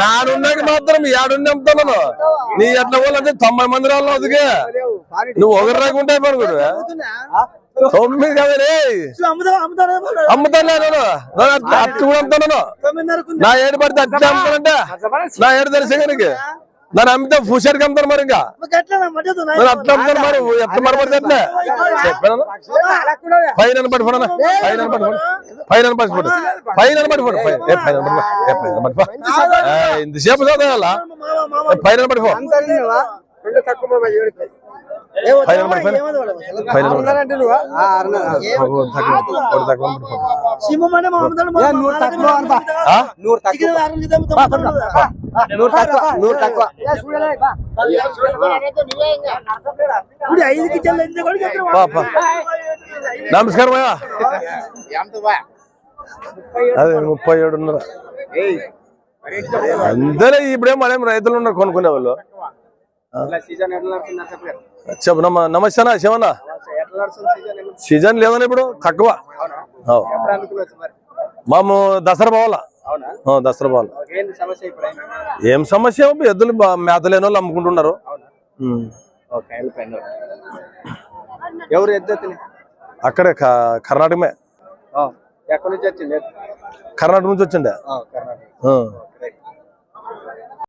నాడున్నాక మాత్రం ఏడుండి అమ్ముతున్నాను నీ ఎట్లా పోలంటే తొంభై మంది రాళ్ళు అందుకే నువ్వు ఒకరి రాకుంటే పనుకోడు తొమ్మిది కదా రే. అమ్ముతాను నేను. అట్టు కూడా అమ్ముతాను నా ఏడు పడితే అట్టి అమ్ముతానంటే. నా ఏడు తెలిసే నీకు. నన్ను అమ్మితే ఫుషర్కి అమ్ముతాను మరి ఇంకా నేను అట్లా అమ్ముతాను మరి ఎట్లా మరి పడితే ఎట్లా చెప్పాను పైన పడిపోనా పైన పడిపోడు పైన పడిపోడు పైన పడిపోడు ఏ పైన ఇంతసేపు చదవాలా పైన పడిపో పైన పైన పడిపో తక్కువ. నమస్కారం అదే ముప్పై ఏడున్నర అందరే ఇప్పుడే మనేం రైతులు ఉన్నారు కొనుక్కునే వాళ్ళు చెప్పు నమ్మ నమస్తే అన్న శివన్న సీజన్ లేదని ఇప్పుడు తక్కువ. మాము దసరా పోవాలా? దసరా పోవాలా. ఏం సమస్య? ఎద్దులు మేత లేని వాళ్ళు అమ్ముకుంటున్నారు. ఎవరు అక్కడే కర్ణాటకమే. ఎక్కడి నుంచి వచ్చింది కర్ణాటక నుంచి వచ్చిండే.